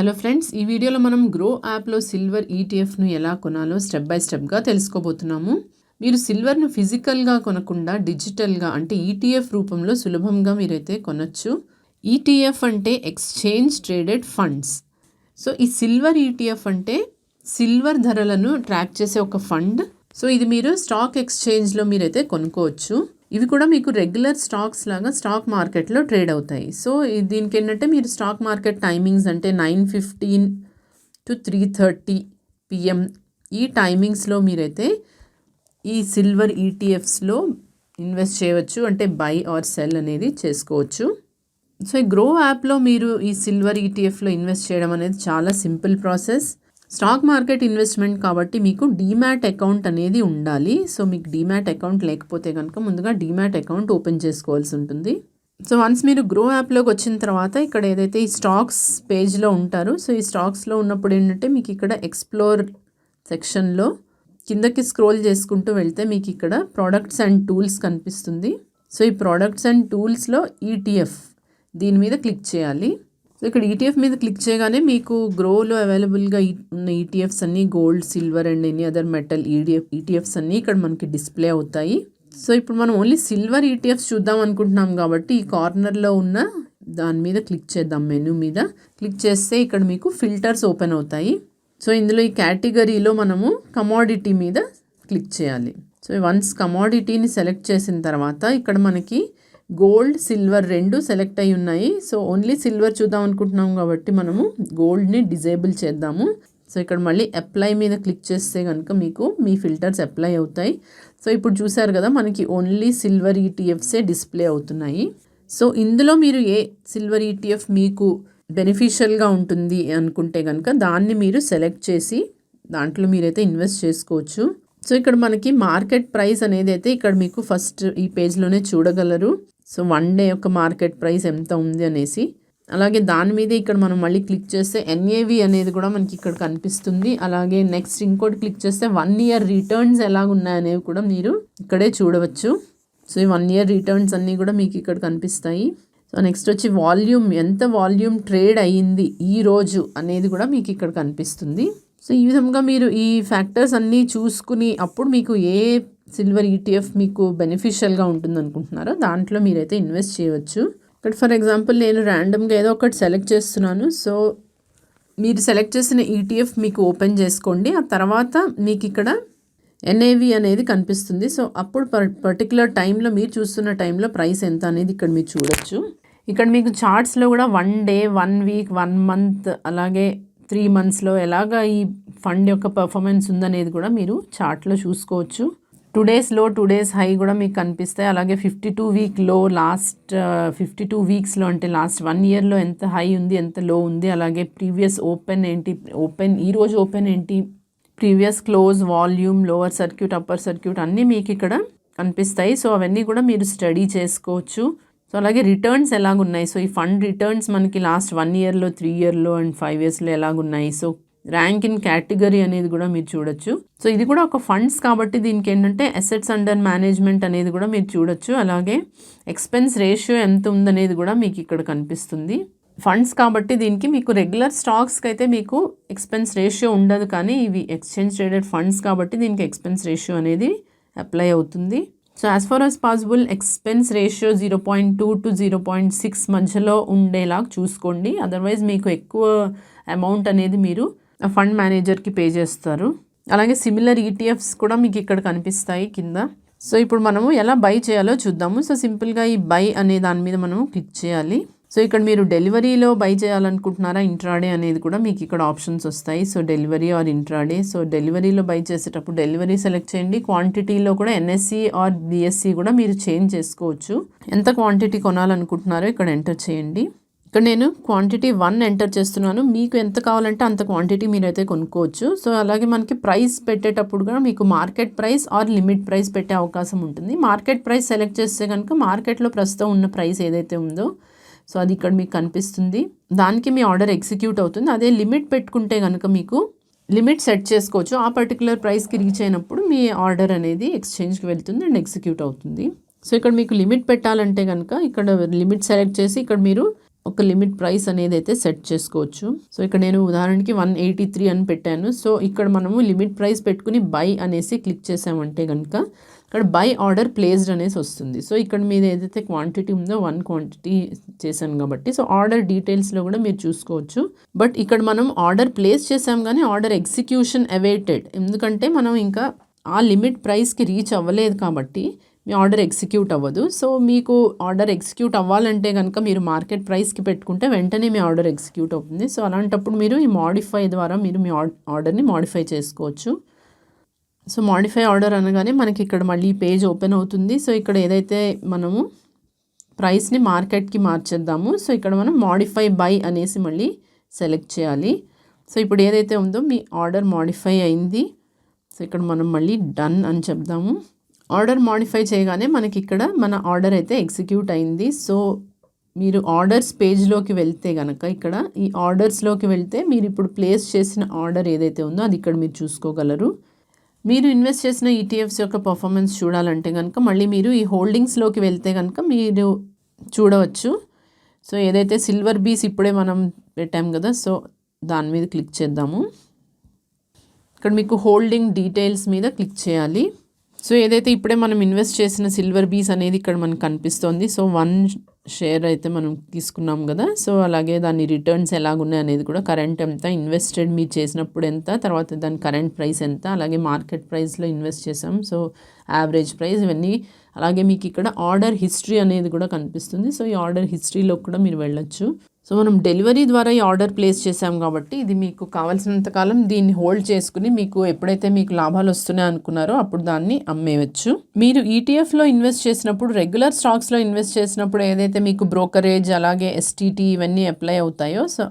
Hello friends ఈ వీడియోలో మనం గ్రో యాప్లో సిల్వర్ ఈటీఎఫ్ను ఎలా కొనాలో స్టెప్ బై స్టెప్గా తెలుసుకోబోతున్నాము. మీరు సిల్వర్ను ఫిజికల్గా కొనకుండా డిజిటల్గా అంటే ఈటీఎఫ్ రూపంలో సులభంగా మీరైతే కొనచ్చు. ఈటీఎఫ్ అంటే ఎక్స్చేంజ్ ట్రేడెడ్ ఫండ్స్ సో ఈ సిల్వర్ ఈటీఎఫ్ అంటే సిల్వర్ ధరలను ట్రాక్ చేసే ఒక ఫండ్ సో ఇది మీరు స్టాక్ ఎక్స్చేంజ్లో మీరైతే కొనుక్కోవచ్చు. ఇవి కూడా మీకు రెగ్యులర్ స్టాక్స్ లాగా స్టాక్ మార్కెట్లో ట్రేడ్ అవుతాయి. సో దీనికి ఏంటంటే మీరు స్టాక్ మార్కెట్ టైమింగ్స్ అంటే nine fifteen to three thirty PM ఈ టైమింగ్స్లో మీరైతే ఈ సిల్వర్ ఈటీఎఫ్స్లో ఇన్వెస్ట్ చేయవచ్చు. అంటే బై ఆర్ సెల్ అనేది చేసుకోవచ్చు. సో ఈ గ్రో యాప్లో మీరు ఈ సిల్వర్ ఈటీఎఫ్లో ఇన్వెస్ట్ చేయడం అనేది చాలా simple process stock market investment కాబట్టి మీకు డీమ్యాట్ అకౌంట్ అనేది ఉండాలి. సో మీకు డీమ్యాట్ అకౌంట్ లేకపోతే కనుక ముందుగా డీమ్యాట్ అకౌంట్ ఓపెన్ చేసుకోవాల్సి ఉంటుంది. సో వన్స్ మీరు గ్రో యాప్లోకి వచ్చిన తర్వాత ఇక్కడ ఏదైతే ఈ స్టాక్స్ పేజ్లో ఉంటారో సో ఈ స్టాక్స్లో ఉన్నప్పుడు ఏంటంటే మీకు ఇక్కడ ఎక్స్ప్లోర్ సెక్షన్లో కిందకి స్క్రోల్ చేసుకుంటూ వెళ్తే మీకు ఇక్కడ ప్రోడక్ట్స్ అండ్ టూల్స్ కనిపిస్తుంది. సో ఈ ప్రోడక్ట్స్ అండ్ టూల్స్లో ఈటీఎఫ్ దీని మీద క్లిక్ చేయాలి. సో ఇక్కడ ఈటీఎఫ్ మీద క్లిక్ చేయగానే మీకు గ్రోలో అవైలబుల్గా ఉన్న ఈటీఎఫ్స్ అన్నీ gold silver and any other metal ETF ETFs అన్నీ ఇక్కడ మనకి డిస్ప్లే అవుతాయి. సో ఇప్పుడు మనం ఓన్లీ సిల్వర్ ఈటీఎఫ్స్ చూద్దాం అనుకుంటున్నాం కాబట్టి ఈ కార్నర్లో ఉన్న దాని మీద క్లిక్ చేద్దాం మెనూ మీద. క్లిక్ చేస్తే ఇక్కడ మీకు ఫిల్టర్స్ ఓపెన్ అవుతాయి. సో ఇందులో ఈ కేటగిరీలో మనము కమోడిటీ మీద క్లిక్ చేయాలి. సో వన్స్ కమోడిటీని సెలెక్ట్ చేసిన తర్వాత ఇక్కడ మనకి గోల్డ్ సిల్వర్ రెండు సెలెక్ట్ అయి ఉన్నాయి. సో ఓన్లీ సిల్వర్ చూద్దాం అనుకుంటున్నాం కాబట్టి మనము గోల్డ్ని డిజేబుల్ చేద్దాము. సో ఇక్కడ మళ్ళీ అప్లై మీద క్లిక్ చేస్తే కనుక మీకు మీ ఫిల్టర్స్ అప్లై అవుతాయి. సో ఇప్పుడు చూసారు కదా మనకి ఓన్లీ సిల్వర్ ఈటీఎఫ్సే డిస్ప్లే అవుతున్నాయి. సో ఇందులో మీరు ఏ సిల్వర్ ఈటీఎఫ్ మీకు బెనిఫిషియల్గా ఉంటుంది అనుకుంటే కనుక దాన్ని మీరు సెలెక్ట్ చేసి దాంట్లో మీరైతే ఇన్వెస్ట్ చేసుకోవచ్చు. సో ఇక్కడ మనకి మార్కెట్ ప్రైస్ అనేది అయితే ఇక్కడ మీకు ఫస్ట్ ఈ పేజ్లోనే చూడగలరు. సో వన్ డే యొక్క మార్కెట్ ప్రైస్ ఎంత ఉంది అనేసి. అలాగే దాని మీద ఇక్కడ మనం మళ్ళీ క్లిక్ చేస్తే ఎన్ఏవి అనేది కూడా మనకి ఇక్కడ కనిపిస్తుంది. అలాగే నెక్స్ట్ ఇంకోటి క్లిక్ చేస్తే వన్ ఇయర్ రిటర్న్స్ ఎలాగున్నాయనేవి కూడా మీరు ఇక్కడే చూడవచ్చు. సో ఈ వన్ ఇయర్ రిటర్న్స్ అన్నీ కూడా మీకు ఇక్కడ కనిపిస్తాయి. సో నెక్స్ట్ వచ్చి వాల్యూమ్ ఎంత వాల్యూమ్ ట్రేడ్ అయ్యింది ఈ రోజు అనేది కూడా మీకు ఇక్కడ కనిపిస్తుంది. సో ఈ విధంగా మీరు ఈ ఫ్యాక్టర్స్ అన్నీ చూసుకుని అప్పుడు మీకు ఏ సిల్వర్ ఈటీఎఫ్ మీకు బెనిఫిషియల్గా ఉంటుంది అనుకుంటున్నారో దాంట్లో మీరైతే ఇన్వెస్ట్ చేయవచ్చు. ఇక్కడ ఫర్ ఎగ్జాంపుల్ నేను ర్యాండమ్గా ఏదో ఒకటి సెలెక్ట్ చేస్తున్నాను. సో మీరు సెలెక్ట్ చేసిన ఈటీఎఫ్ మీకు ఓపెన్ చేసుకోండి. ఆ తర్వాత మీకు ఇక్కడ ఎన్ఏవి అనేది కనిపిస్తుంది. సో అప్పుడు పర్ పర్టికులర్ టైంలో మీరు చూస్తున్న టైంలో ప్రైస్ ఎంత అనేది ఇక్కడ మీరు చూడొచ్చు. ఇక్కడ మీకు చార్ట్స్లో కూడా one day one week one month అలాగే త్రీ మంత్స్లో ఎలాగ ఈ ఫండ్ యొక్క పర్ఫార్మెన్స్ ఉందనేది కూడా మీరు చార్ట్లో చూసుకోవచ్చు. టూ డేస్లో టూ డేస్ హై కూడా మీకు కనిపిస్తాయి. అలాగే ఫిఫ్టీ టూ వీక్లో లాస్ట్ ఫిఫ్టీ టూ వీక్స్లో అంటే లాస్ట్ వన్ ఇయర్లో ఎంత హై ఉంది ఎంత లో ఉంది. అలాగే ప్రీవియస్ ఓపెన్ ఏంటి ఓపెన్ ఈరోజు ఓపెన్ ఏంటి previous close volume lower circuit upper circuit అన్నీ మీకు ఇక్కడ కనిపిస్తాయి. సో అవన్నీ కూడా మీరు స్టడీ చేసుకోవచ్చు. సో అలాగే రిటర్న్స్ ఎలాగున్నాయి? సో ఈ ఫండ్ రిటర్న్స్ మనకి లాస్ట్ వన్ ఇయర్లో త్రీ ఇయర్లో అండ్ ఫైవ్ ఇయర్స్లో ఎలాగున్నాయి? సో ర్యాంక్ ఇన్ కేటగిరీ అనేది కూడా మీరు చూడొచ్చు. సో ఇది కూడా ఒక ఫండ్స్ కాబట్టి దీనికి ఏంటంటే అసెట్స్ అండర్ మేనేజ్మెంట్ అనేది కూడా మీరు చూడొచ్చు. అలాగే ఎక్స్పెన్స్ రేషియో ఎంత ఉందనేది కూడా మీకు ఇక్కడ కనిపిస్తుంది. ఫండ్స్ కాబట్టి దీనికి మీకు రెగ్యులర్ స్టాక్స్కి అయితే మీకు ఎక్స్పెన్స్ రేషియో ఉండదు కానీ ఇవి ఎక్స్చేంజ్ ట్రేడెడ్ ఫండ్స్ కాబట్టి దీనికి ఎక్స్పెన్స్ రేషియో అనేది అప్లై అవుతుంది. So as far as possible expense ratio zero point two to zero point six మధ్యలో ఉండేలా చూసుకోండి. అదర్వైజ్ మీకు ఎక్కువ అమౌంట్ అనేది మీరు ఫండ్ మేనేజర్కి పే చేస్తారు. అలాగే సిమిలర్ ఈటీఎఫ్స్ కూడా మీకు ఇక్కడ కనిపిస్తాయి కింద. సో ఇప్పుడు మనము ఎలా బై చేయాలో చూద్దాము. సో సింపుల్గా ఈ బై అనే దాని మీద మనము క్లిక్ చేయాలి. సో ఇక్కడ మీరు డెలివరీలో బై చేయాలనుకుంటున్నారా ఇంట్రాడే అనేది కూడా మీకు ఇక్కడ ఆప్షన్స్ వస్తాయి. So delivery or intraday. So డెలివరీలో buy చేసేటప్పుడు డెలివరీ సెలెక్ట్ చేయండి. క్వాంటిటీలో కూడా ఎన్ఎస్సి ఆర్ బిఎస్సి కూడా మీరు చేంజ్ చేసుకోవచ్చు. ఎంత క్వాంటిటీ కొనాలనుకుంటున్నారో ఇక్కడ ఎంటర్ చేయండి. ఇక్కడ నేను క్వాంటిటీ వన్ ఎంటర్ చేస్తున్నాను. మీకు ఎంత కావాలంటే అంత క్వాంటిటీ మీరైతే కొనుక్కోవచ్చు. సో అలాగే మనకి ప్రైస్ పెట్టేటప్పుడు కూడా మీకు market price or limit price పెట్టే అవకాశం ఉంటుంది. మార్కెట్ ప్రైస్ సెలెక్ట్ చేస్తే కనుక మార్కెట్లో ప్రస్తుతం ఉన్న ప్రైస్ ఏదైతే ఉందో సో అది ఇక్కడ మీకు కనిపిస్తుంది. దానికి మీ ఆర్డర్ ఎగ్జిక్యూట్ అవుతుంది. అదే లిమిట్ పెట్టుకుంటే కనుక మీకు లిమిట్ సెట్ చేసుకోవచ్చు. ఆ పర్టికులర్ ప్రైస్కి రీచ్ అయినప్పుడు మీ ఆర్డర్ అనేది ఎక్స్చేంజ్కి వెళ్తుంది అండ్ ఎగ్జిక్యూట్ అవుతుంది. సో ఇక్కడ మీకు లిమిట్ పెట్టాలంటే కనుక ఇక్కడ లిమిట్ సెలెక్ట్ చేసి ఇక్కడ మీరు ఒక లిమిట్ ప్రైస్ అనేది అయితే సెట్ చేసుకోవచ్చు. సో ఇక్కడ నేను ఉదాహరణకి వన్ ఎయిటీ త్రీ అని పెట్టాను. సో ఇక్కడ మనము లిమిట్ ప్రైస్ పెట్టుకుని బై అనేసి క్లిక్ చేసామంటే కనుక ఇక్కడ బై ఆర్డర్ ప్లేస్డ్ అనేసి వస్తుంది. సో ఇక్కడ మీద ఏదైతే క్వాంటిటీ ఉందో వన్ క్వాంటిటీ చేశాను కాబట్టి సో ఆర్డర్ డీటెయిల్స్లో కూడా మీరు చూసుకోవచ్చు. బట్ ఇక్కడ మనం ఆర్డర్ ప్లేస్ చేసాం కానీ ఆర్డర్ ఎగ్జిక్యూషన్ అవైటెడ్. ఎందుకంటే మనం ఇంకా ఆ లిమిట్ ప్రైస్కి రీచ్ అవ్వలేదు కాబట్టి మీ ఆర్డర్ ఎగ్జిక్యూట్ అవ్వదు. సో మీకు ఆర్డర్ ఎగ్జిక్యూట్ అవ్వాలంటే కనుక మీరు మార్కెట్ ప్రైస్కి పెట్టుకుంటే వెంటనే మీ ఆర్డర్ ఎగ్జిక్యూట్ అవుతుంది. సో అలాంటప్పుడు మీరు ఈ మాడిఫై ద్వారా మీరు మీ ఆర్డర్ని మాడిఫై చేసుకోవచ్చు. సో మాడిఫై ఆర్డర్ అనగానే మనకి ఇక్కడ మళ్ళీ పేజ్ ఓపెన్ అవుతుంది. సో ఇక్కడ ఏదైతే మనము ప్రైస్ని మార్కెట్కి మార్చేద్దాము. సో ఇక్కడ మనం మాడిఫై బై అనేసి మళ్ళీ సెలెక్ట్ చేయాలి. సో ఇప్పుడు ఏదైతే ఉందో మీ ఆర్డర్ మాడిఫై అయింది. సో ఇక్కడ మనం మళ్ళీ డన్ అని చెప్దాము. ఆర్డర్ మాడిఫై చేయగానే మనకి ఇక్కడ మన ఆర్డర్ అయితే ఎగ్జిక్యూట్ అయింది. సో మీరు ఆర్డర్స్ పేజ్లోకి వెళ్తే కనుక ఇక్కడ ఈ ఆర్డర్స్లోకి వెళ్తే మీరు ఇప్పుడు ప్లేస్ చేసిన ఆర్డర్ ఏదైతే ఉందో అది ఇక్కడ మీరు చూసుకోగలరు. మీరు ఇన్వెస్ట్ చేసిన ఈటీఎఫ్స్ యొక్క పర్ఫార్మెన్స్ చూడాలంటే కనుక మళ్ళీ మీరు ఈ హోల్డింగ్స్లోకి వెళ్తే కనుక మీరు చూడవచ్చు. సో ఏదైతే సిల్వర్ బీస్ ఇప్పుడే మనం పెట్టాం కదా సో దాని మీద క్లిక్ చేద్దాము. ఇక్కడ మీకు హోల్డింగ్ డీటెయిల్స్ మీద క్లిక్ చేయాలి. సో ఏదైతే ఇప్పుడే మనం ఇన్వెస్ట్ చేసిన సిల్వర్ బీస్ అనేది ఇక్కడ మనకు కనిపిస్తోంది సో వన్ షేర్ అయితే మనం తీసుకున్నాం కదా. సో అలాగే దాని రిటర్న్స్ ఎలాగున్నాయి అనేది కూడా కరెంట్ ఎంత ఇన్వెస్టెడ్ మీరు చేసినప్పుడు ఎంత తర్వాత దాని కరెంట్ ప్రైస్ ఎంత అలాగే మార్కెట్ ప్రైస్లో ఇన్వెస్ట్ చేసాం. సో యావరేజ్ ప్రైస్ ఇవన్నీ అలాగే మీకు ఇక్కడ ఆర్డర్ హిస్టరీ అనేది కూడా కనిపిస్తుంది. సో ఈ ఆర్డర్ హిస్టరీలో కూడా మీరు వెళ్ళొచ్చు. సో మనం డెలివరీ ద్వారా ఈ ఆర్డర్ ప్లేస్ చేసాం కాబట్టి ఇది మీకు కావాల్సినంత కాలం దీన్ని హోల్డ్ చేసుకుని మీకు ఎప్పుడైతే మీకు లాభాలు వస్తున్నాయి అనుకున్నారో అప్పుడు దాన్ని అమ్మేయచ్చు మీరు ఈటీఎఫ్లో ఇన్వెస్ట్ చేసినప్పుడు రెగ్యులర్ స్టాక్స్లో ఇన్వెస్ట్ చేసినప్పుడు ఏదైతే మీకు బ్రోకరేజ్ అలాగే ఎస్టీటీ ఇవన్నీ అప్లై అవుతాయో so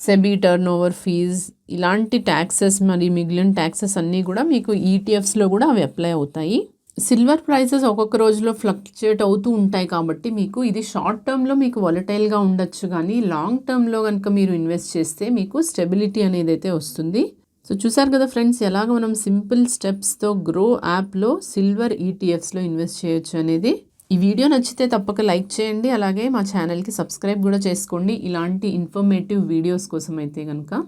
SEBI turnover fees ఇలాంటి ట్యాక్సెస్ మరి మిగిలిన ట్యాక్సెస్ అన్నీ కూడా మీకు ఈటీఎఫ్స్లో కూడా అవి అప్లై అవుతాయి. సిల్వర్ ప్రైసెస్ ఒక్కొక్క రోజులో ఫ్లక్చుయేట్ అవుతూ ఉంటాయి కాబట్టి మీకు ఇది షార్ట్ టర్మ్లో మీకు వాలటైల్గా ఉండొచ్చు కానీ లాంగ్ టర్మ్లో కనుక మీరు ఇన్వెస్ట్ చేస్తే మీకు స్టెబిలిటీ అనేది అయితే వస్తుంది. సో చూసారు కదా ఫ్రెండ్స్ ఎలాగ మనం సింపుల్ స్టెప్స్తో గ్రో యాప్లో సిల్వర్ ఈటీఎఫ్స్లో ఇన్వెస్ట్ చేయొచ్చు అనేది. ఈ వీడియో నచ్చితే తప్పక లైక్ చేయండి అలాగే మా ఛానల్కి సబ్స్క్రైబ్ కూడా చేసుకోండి. ఇలాంటి ఇన్ఫర్మేటివ్ వీడియోస్ కోసం అయితే కనుక